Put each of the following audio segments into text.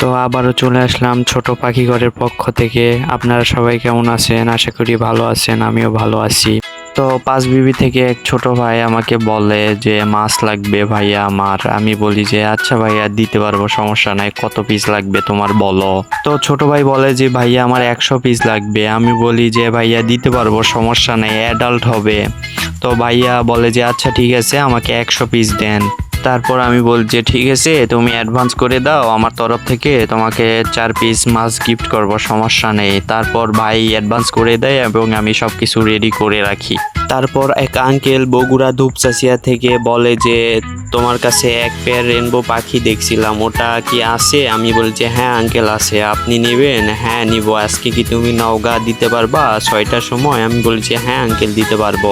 তো আবারও চলে আসলাম ছোট পাখি ঘরের পক্ষ থেকে। আপনারা সবাই কেমন আছেন? আশা করি ভালো আছেন, আমিও ভালো আছি। তো পাঁচ বিবি থেকে এক ছোট ভাই আমাকে বলে যে, মাছ লাগবে ভাইয়া আমার। আমি বলি যে আচ্ছা ভাইয়া, দিতে পারব, সমস্যা নাই। কত পিস লাগবে তোমার বলো? তো ছোট ভাই বলে যে, ভাইয়া, আমার একশো পিস লাগবে। আমি বলি যে, ভাইয়া, দিতে পারব, সমস্যা নাই অ্যাডাল্ট হবে। তো ভাইয়া বলে যে আচ্ছা ঠিক আছে, আমাকে একশো পিস দেন। তারপর আমি বল যে ঠিক আছে, তুমি অ্যাডভান্স করে দাও, আমার তরফ থেকে তোমাকে চার পিস মাছ গিফট করব, সমস্যা নেই। তারপর ভাই অ্যাডভান্স করে দেয় এবং আমি সব কিছু রেডি করে রাখি। তারপর এক আঙ্কেল বগুড়া ধূপচাচিয়া থেকে বলে যে তোমার কাছে এক পেয়ার রেনবো পাখি দেখছিলাম। ওটা কি আছে? আমি বলছি হ্যাঁ আঙ্কেল আছে। আপনি নেবেন? হ্যাঁ নিব। আজকে কি তুমি নওগাঁ দিতে পারবা? ছয়টার সময়। আমি বলছি হ্যাঁ আঙ্কেল দিতে পারব।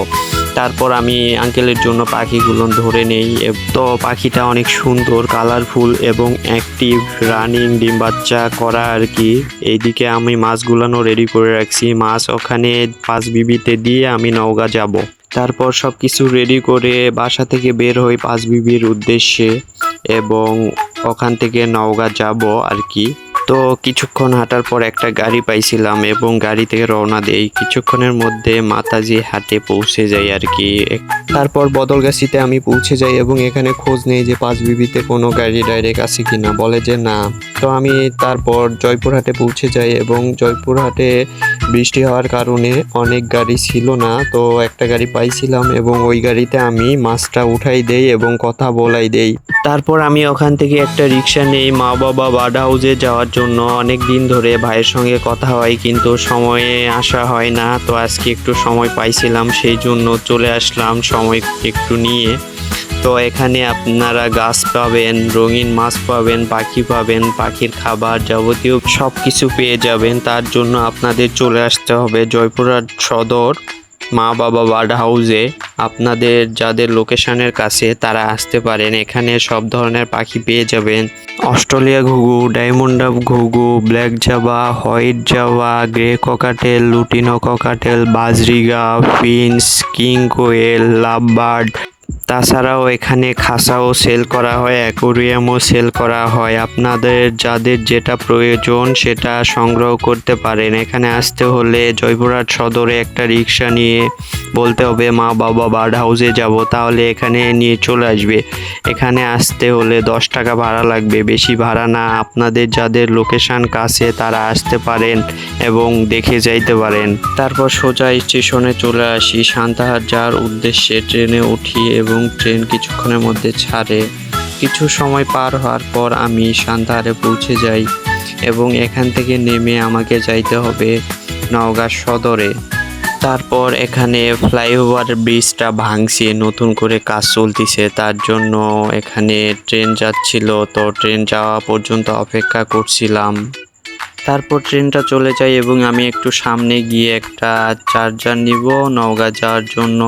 তারপর আমি আঙ্কেলের জন্য পাখিগুলো ধরে নেই। তো পাখিটা অনেক সুন্দর কালারফুল এবং অ্যাক্টিভ রানিং ডিম বাচ্চা করা আর কি। এইদিকে আমি মাছগুলানো রেডি করে রাখছি। মাছ ওখানে পাঁচ বিবিতে দিয়ে আমি নওগাঁ যাব। তারপর সব কিছু রেডি করে বাসা থেকে বের হই পাঁচ বিবির উদ্দেশ্যে এবং ওখান থেকে নওগাঁ যাব আর কি। তো কিছুক্ষণ হাঁটার পর একটা গাড়ি পাইছিলাম এবং গাড়ি থেকে রওনা দেই। কিছুক্ষণের মধ্যে মাতাজি হাটে পৌঁছে যাই আর কি। তারপর বদলগাছিতে আমি পৌঁছে যাই এবং এখানে খোঁজ নেই যে পাঁচ বিবিতে কোনো গাড়ি ডাইরেক্ট আছে কিনা। বলে যে না। তো আমি তারপর জয়পুরহাটে পৌঁছে যাই এবং জয়পুরহাটে বৃষ্টি হওয়ার কারণে অনেক গাড়ি ছিল না, তো একটা গাড়ি পাইছিলাম এবং ওই গাড়িতে আমি মাছটা উঠাই দেই এবং কথা বলাই দেই। তারপর আমি ওখান থেকে একটা রিক্সা নেই মা বাবা বার্ড হাউসে যাওয়ার জন্য অনেক দিন ধরে ভাইয়ের সঙ্গে কথা হয়, কিন্তু সময়ে আসা হয় না। তো আজকে একটু সময় পাইছিলাম, সেই জন্য চলে আসলাম সময় একটু নিয়ে। তো এখানে আপনারা গাছ পাবেন, রঙিন মাছ পাবেন, পাখি পাবেন, পাখির খাবার যাবতীয় সব কিছু পেয়ে যাবেন। তার জন্য আপনাদের চলে আসতে হবে জয়পুরহাট সদর মা বাবা বার্ড হাউসে। আপনাদের যাদের লোকেশনের কাছে তারা আসতে পারেন। এখানে সব ধরনের পাখি পেয়ে যাবেন। অস্ট্রেলিয়া ঘুঘু, ডায়মন্ড আপ ঘুঘু, black Java, white Java, grey cockatiel, lutino cockatiel, budgerigar finches king quail love bird তাছাড়াও এখানে খাসাও সেল করা হয়, অ্যাকোরিয়ামও সেল করা হয়। আপনাদের যাদের যেটা প্রয়োজন সেটা সংগ্রহ করতে পারেন। এখানে আসতে হলে জয়পুরহাট সদরে একটা রিক্সা নিয়ে বলতে হবে, মা বাবা বার্ড হাউসে যাব। তাহলে এখানে নিয়ে চলে আসবে। এখানে আসতে হলে দশ টাকা ভাড়া লাগবে। বেশি ভাড়া না, আপনাদের যাদের লোকেশান কাছে তারা আসতে পারেন এবং দেখে যাইতে পারেন। তারপর সোজা স্টেশনে চলে আসি। সান্তাহার যাওয়ার উদ্দেশ্যে ট্রেনে উঠি এবং ট্রেন কিছুক্ষণের মধ্যে ছাড়ে। কিছু সময় পার হওয়ার পর আমি সান্তাহারে পৌঁছে যাই এবং এখান থেকে নেমে আমাকে যাইতে হবে নওগাঁ সদরে। তারপর এখানে ফ্লাইওভার ব্রিজটা ভাঙছে, নতুন করে কাজ চলতিছে। তার জন্য এখানে ট্রেন যাচ্ছিল, তো ট্রেন যাওয়া পর্যন্ত অপেক্ষা করছিলাম। তারপর ট্রেনটা চলে যায় এবং আমি একটু সামনে গিয়ে একটা চার্জার নিব, নওগাঁ যাওয়ার জন্য।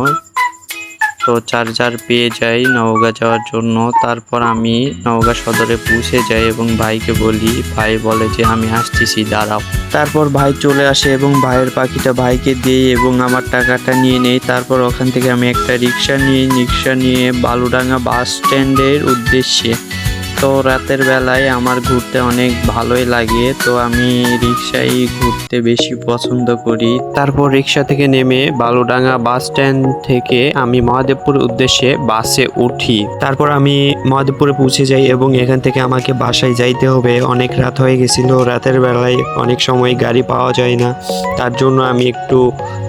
তো চার্জার পেয়ে যাই নওগাঁ যাওয়ার জন্য। তারপর আমি নওগাঁ সদরে পৌঁছে যাই এবং ভাইকে বলি, ভাই বলে যে আমি আসতেছি, দাঁড়াও। তারপর ভাই চলে আসে এবং ভাইয়ের পাখিটা ভাইকে দিই এবং আমার টাকাটা নিয়ে নেই তারপর ওখান থেকে আমি একটা রিক্সা নিয়ে রিক্সা নিয়ে বালুডাঙ্গা বাস স্ট্যান্ডের উদ্দেশ্যে তো রাতের বেলায় আমার ঘুরতে অনেক ভালোই লাগে, তো আমি রিক্সায় ঘুরতে বেশি পছন্দ করি। তারপর রিক্সা থেকে নেমে বালুডাঙ্গা বাস স্ট্যান্ড থেকে আমি মহাদেবপুর উদ্দেশ্যে বাসে উঠি। তারপর আমি মহাদেবপুরে পৌঁছে যাই এবং এখান থেকে আমাকে বাসায় যাইতে হবে। অনেক রাত হয়ে গেছিল, রাতের বেলায় অনেক সময় গাড়ি পাওয়া যায় না। তার জন্য আমি একটু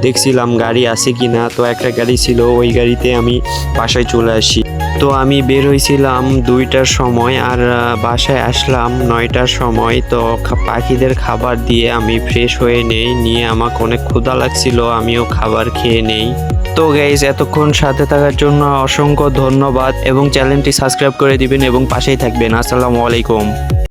দেখছিলাম গাড়ি আছে কি না তো একটা গাড়ি ছিল, ওই গাড়িতে আমি বাসায় চলে আসি। তো আমি বের হয়েছিলাম দুইটার সময় আর বাসায় আসলাম নয়টার সময়। তো পাখিদের খাবার দিয়ে আমি ফ্রেশ হয়ে নেই, নিয়ে আমাকে অনেক ক্ষুধা লাগছিল, আমিও খাবার খেয়ে নেই। তো গাইজ এতক্ষণ সাথে থাকার জন্য অসংখ্য ধন্যবাদ এবং চ্যানেলটি সাবস্ক্রাইব করে দিবেন এবং পাশেই থাকবেন। আসসালামু আলাইকুম।